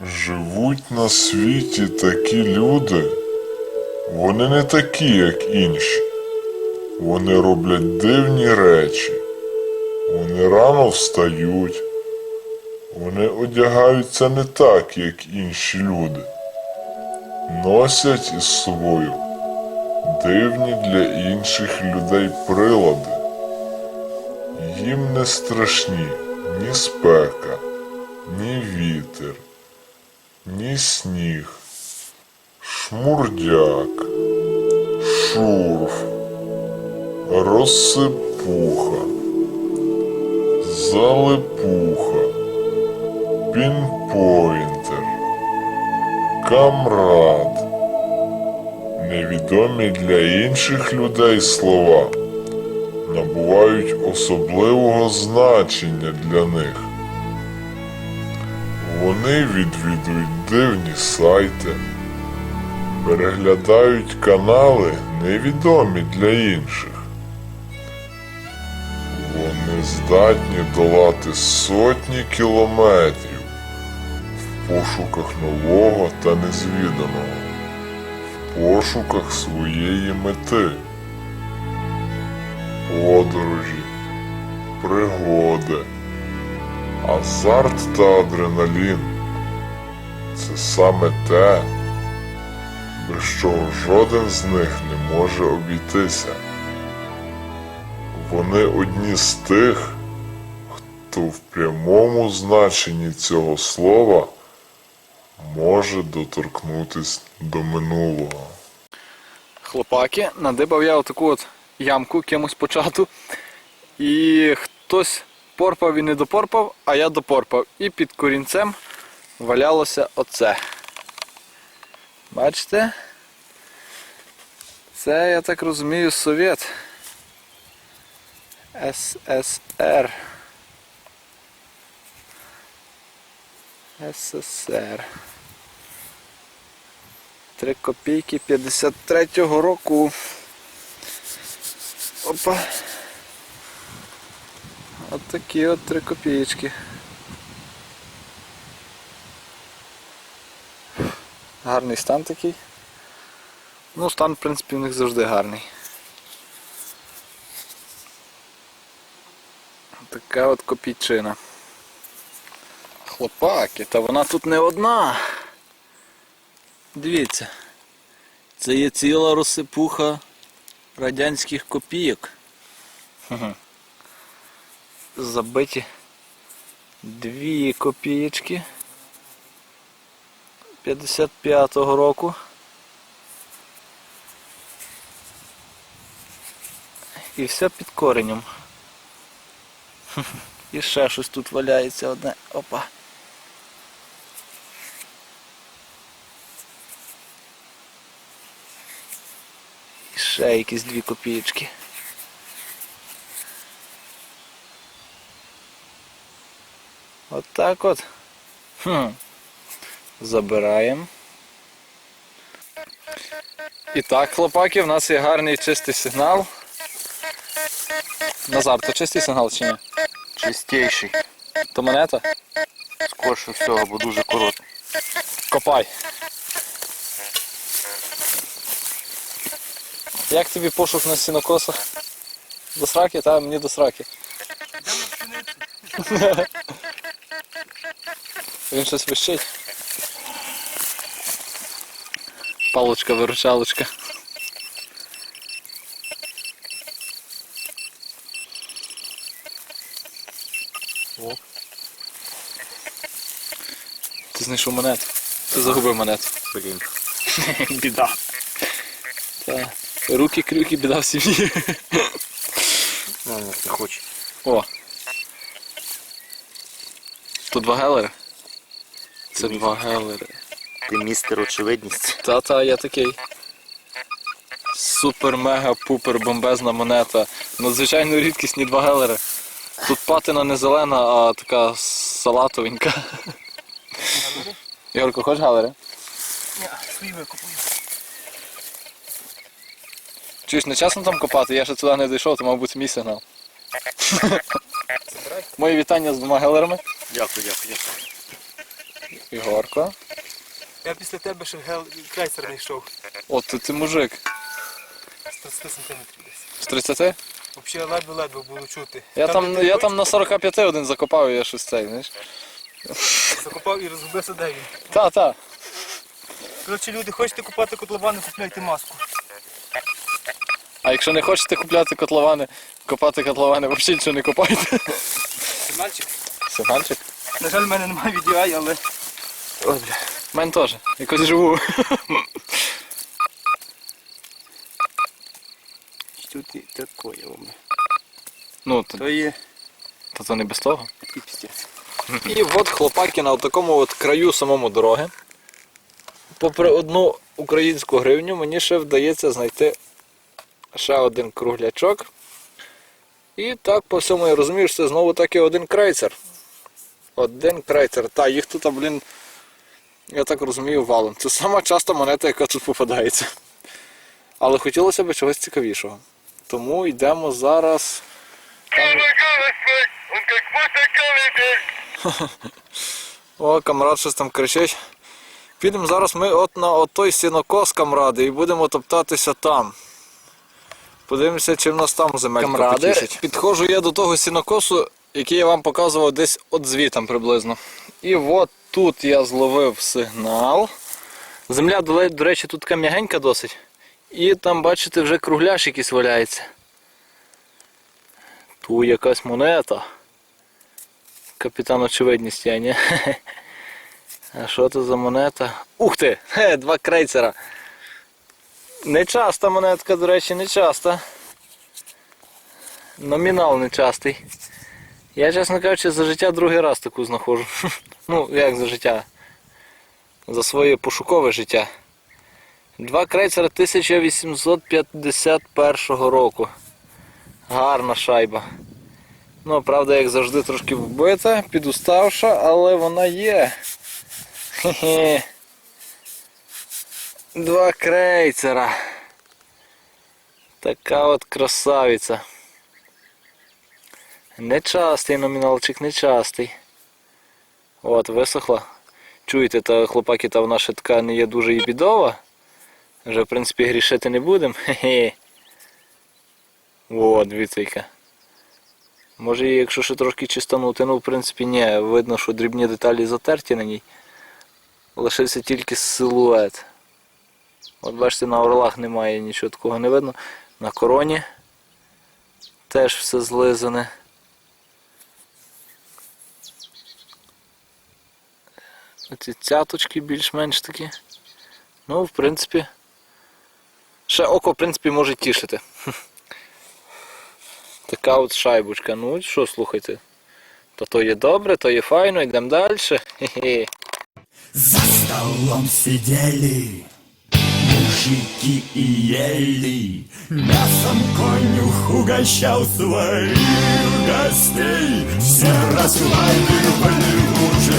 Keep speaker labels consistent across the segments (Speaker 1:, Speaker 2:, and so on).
Speaker 1: Живуть на світі такі люди. Вони не такі, як інші. Вони роблять дивні речі. Вони рано встають. Вони одягаються не так, як інші люди. Носять із собою дивні для інших людей прилади. Їм не страшні ні спека, ні вітер, ні сніг, шмурдяк, шурф, розсипуха, залипуха, пінпойнтер, камрад. Невідомі для інших людей слова. Набувають особливого значення для них. Вони відвідують дивні сайти, переглядають канали невідомі для інших. Вони здатні долати сотні кілометрів в пошуках нового та незвіданого, в пошуках своєї мети подорожі, пригоди, азарт та адреналін це саме те, без чого жоден з них не може обійтися. Вони одні з тих, хто в прямому значенні цього слова може доторкнутись до минулого.
Speaker 2: Хлопаки, надибав я отаку от ямку кимось почату. І хтось порпав і не допорпав, а я допорпав. І під корінцем валялося оце. Бачите? Це, я так розумію, совєт. ССР. СССР. 3 копійки 53-го року. Опа. От такі от 3 копієчки. Гарний стан такий. Ну, стан, в принципі, у них завжди гарний. Така от копійчина. Хлопаки, та вона тут не одна. Дивіться. Це є ціла розсипуха радянських копійок. Забиті дві копієчки 55-го року. І все під коренем. І ще щось тут валяється одне. Опа. І ще якісь дві копієчки. От так от. Хм. Забираємо. І так, хлопаки, в нас є гарний чистий сигнал. Назар, то чистий сигнал чи ні?
Speaker 3: Чистейший.
Speaker 2: То монета?
Speaker 3: Скорше всього, бо дуже короткий.
Speaker 2: Копай. Як тобі пошук на сінокосах? До сраки, та мені до сраки. Він щось вищить. Палочка, виручалочка. О. Ти знайшов монету. Ти загубив монету.
Speaker 3: Блін.
Speaker 2: Біда. Та. Руки крюки, біда в сім'ї.
Speaker 3: Ну, не хоче.
Speaker 2: О. Тут два гелери. Це два гелери.
Speaker 3: Ти містер очевидність.
Speaker 2: Та-та, я такий. Супер, мега, пупер, бомбезна монета. Надзвичайно рідкісні два гелери. Тут патина не зелена, а така салатовенька. Ігорко, хочеш гелери?
Speaker 4: Ні, свій викупую.
Speaker 2: Чуєш, не чесно там копати, я ще туди не дійшов, то мав бути мій сигнал. Мої вітання з двома гелерами.
Speaker 3: Дякую, дякую, дякую.
Speaker 2: Ігорко.
Speaker 4: Я після тебе ще гел крейсер не йшов.
Speaker 2: От ти, ти мужик.
Speaker 4: З 30 сантиметрів десь.
Speaker 2: З 30?
Speaker 4: Взагалі ледве-ледве було чути.
Speaker 2: Я там, я там на 45 один закопав і я щось цей, знаєш.
Speaker 4: закопав і розгубився, де він.
Speaker 2: Та, та.
Speaker 4: Коротше, люди, хочете купати котловани, купляйте маску.
Speaker 2: А якщо не хочете купляти котловани, копати котловани, взагалі нічого не копайте.
Speaker 4: Сигнальчик?
Speaker 2: Сигнальчик?
Speaker 4: На жаль, в мене немає VDI, але...
Speaker 2: Ой, бля. В мене теж. Якось живу.
Speaker 3: Що ти таке, оме?
Speaker 2: Ну, то,
Speaker 3: То є
Speaker 2: то, то не без того.
Speaker 3: такий пістець.
Speaker 2: І от хлопаки на такому от краю самому дороги. Попри одну українську гривню, мені ще вдається знайти ще один круглячок. І так по всьому я розумію, що це знову таки один крейцер. Один крейцер. Та, їх тут, блін, я так розумію, валом. Це сама часта монета, яка тут попадається. Але хотілося б чогось цікавішого. Тому йдемо зараз. О, камрад щось там кричить. Підемо зараз ми от на от той сінокос, камради, і будемо топтатися там. Подивимося, чи в нас там земелька потішить. Підходжу я до того сінокосу, який я вам показував десь от звітам приблизно. І от тут я зловив сигнал. Земля, до речі, тут така м'ягенька досить. І там, бачите, вже кругляш якийсь валяється. Ту якась монета. Капітан очевидність я, ні? А що це за монета? Ух ти! Хе, два крейцера. Нечаста монетка, до речі, нечаста. Номінал нечастий. Я, чесно кажучи, за життя другий раз таку знаходжу. Ну, як за життя? За своє пошукове життя. Два крейцера 1851 року. Гарна шайба. Ну, правда, як завжди, трошки вбита, підуставша, але вона є. Хе-хе. Два крейцера. Така от красавиця. Нечастий номіналчик, нечастий. От, висохла. Чуєте, та хлопаки, та вона ще така не є дуже і бідова. Вже, в принципі, грішити не будемо. Хе-хе. О, дивіться. Може якщо ще трошки чистанути, ну в принципі ні, видно, що дрібні деталі затерті на ній. Лишився тільки силует. От бачите, на орлах немає нічого такого не видно. На короні теж все злизане. Оці цяточки більш-менш такі. Ну, в принципі. Ще око, в принципі, може тішити. Така от шайбочка. Ну що, слухайте. То то є добре, то є файно, йдемо далі.
Speaker 5: За столом сидели мужики и ели Мясом конюх угощал своих гостей Все расхваливали ужин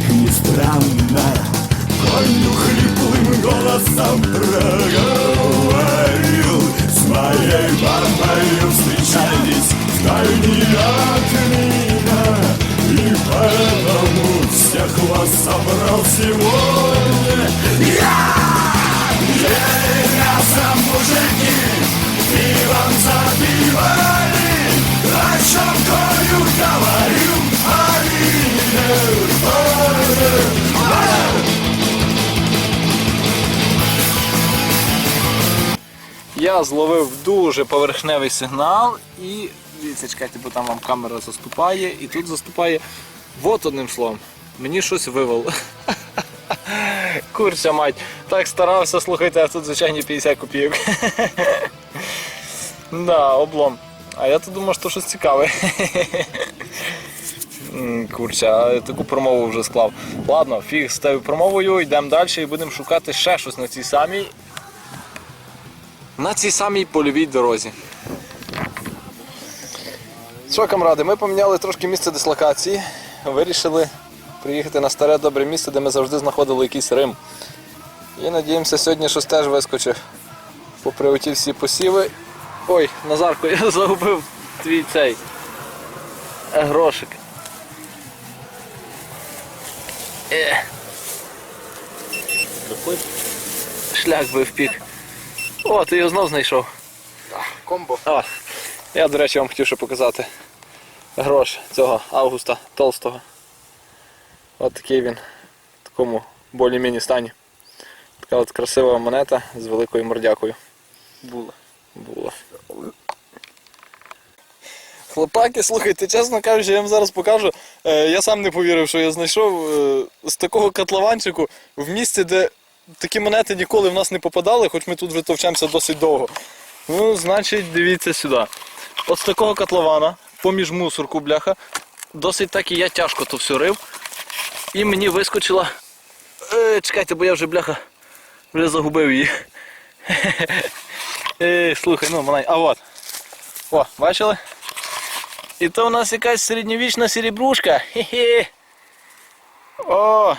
Speaker 5: как ни странно, Конюх хриплым голосом проговорил С моей бабой встречались вдали от меня И поэтому всех вас собрал сегодня Я! Ели мясо мужики, пивом забивали О чем
Speaker 2: Я зловив дуже поверхневий сигнал і. Дивіться, чекайте, бо там вам камера заступає, і тут заступає. Вот одним словом. Мені щось вивело. Курця мать. Так старався, слухайте, а тут звичайні 50 копійок. да, облом. А я то думав, що щось цікаве. М, Курча, таку промову вже склав. Ладно, фіг з тою промовою, йдемо далі і будемо шукати ще щось на цій самій. На цій самій польовій дорозі. Що, камради, ми поміняли трошки місце дислокації. Вирішили приїхати на старе добре місце, де ми завжди знаходили якийсь Рим. І надіємося, сьогодні щось теж вискочив. Попри оті всі посіви. Ой, Назарко, я загубив твій цей е, грошик. Е. Шлях би впік. О, ти його знов знайшов.
Speaker 3: Комбо.
Speaker 2: А, я, до речі, вам хотів ще показати грош цього Августа Толстого. От такий він в такому болі-міні стані. Така от красива монета з великою мордякою.
Speaker 3: Була.
Speaker 2: Була. Хлопаки, слухайте, чесно кажучи, я вам зараз покажу. Е, я сам не повірив, що я знайшов е, з такого котлованчику в місці, де такі монети ніколи в нас не попадали, хоч ми тут вже товчемося досить довго. Ну, значить, дивіться сюди. З такого котлована, поміж мусорку, бляха, досить так і я тяжко то все рив. І мені вискочила. Е, чекайте, бо я вже бляха вже загубив її. Ей, слухай, ну малень. А от. О, бачили? І то у нас якась середньовічна серебрушка. Хе-хе. О!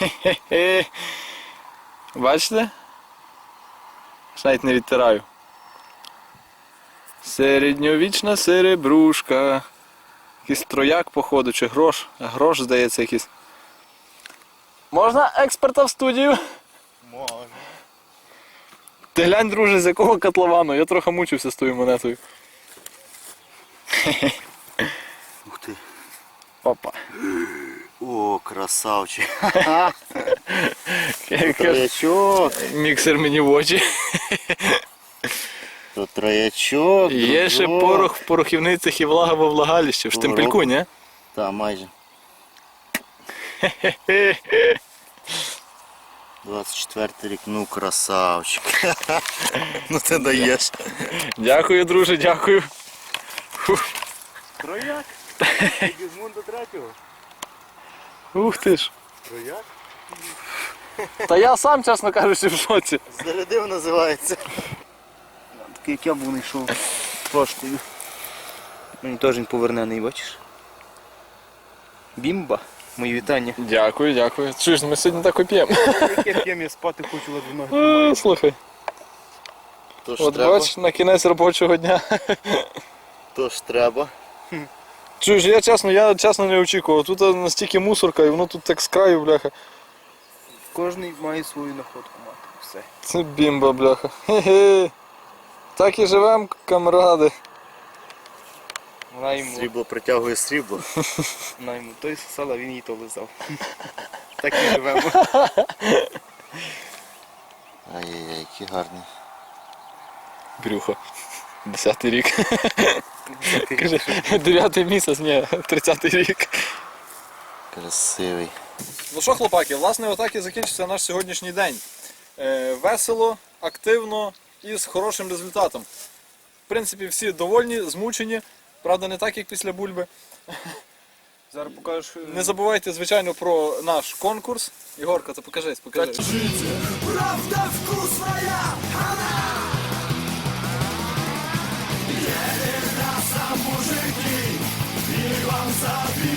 Speaker 2: Хе-хе. Бачите? Навіть не відтираю. Середньовічна серебрушка. Якийсь трояк, походу, чи грош. Грош, здається, якийсь. Можна експерта в студію?
Speaker 4: Можна.
Speaker 2: Ти глянь, друже, з якого котловану? Я трохи мучився з тою монетою.
Speaker 3: Ух ти.
Speaker 2: Опа.
Speaker 3: О, красавчик. Троячок.
Speaker 2: Міксер мені в очі.
Speaker 3: То троячок.
Speaker 2: Є ще порох в порохівницях і влага во влагалищі. В штемпельку, ні?
Speaker 3: Та, майже. 24 рік, ну красавчик. ну ти даєш.
Speaker 2: Дякую, друже, дякую.
Speaker 4: Трояк? Гізмунда третього.
Speaker 2: Ух ти ж.
Speaker 4: Трояк?
Speaker 2: Та я сам, чесно кажучи, в шоці.
Speaker 3: Зарядив називається. Такий як я був знайшов прошкою. Мені теж він повернений, бачиш? Бімба. Мої вітання.
Speaker 2: Дякую, дякую. Чуєш, ми сьогодні так п'ємо.
Speaker 4: Яке п'єм, я спати хочу ледве ноги тримаю.
Speaker 2: Слухай,
Speaker 3: Тож
Speaker 2: от
Speaker 3: треба.
Speaker 2: бач, на кінець робочого дня.
Speaker 3: Тож треба.
Speaker 2: Чуєш, я чесно, я чесно не очікував. Тут настільки мусорка, і воно тут так з краю, бляха.
Speaker 4: Кожний має свою находку мати. Все.
Speaker 2: Це бімба, бляха. Хе-хе. Так і живем, камради.
Speaker 4: Вона йому,
Speaker 3: Срібло притягує срібло.
Speaker 4: вона йому той сосала, він її то лизав. Так і живемо.
Speaker 3: Ай-яй-яй, який гарний.
Speaker 2: Брюхо. Десятий рік. Дев'ятий місяць, ні, тридцятий рік.
Speaker 3: Красивий.
Speaker 2: Ну що, хлопаки, власне, отак і закінчиться наш сьогоднішній день. Е, весело, активно і з хорошим результатом. В принципі, всі довольні, змучені. Правда, не так, як після бульби.
Speaker 4: Зараз покажеш. е,
Speaker 2: Не забувайте, звичайно, про наш конкурс. Ігорка, то покажись, покажись.
Speaker 5: Правда вкусная, она Sabe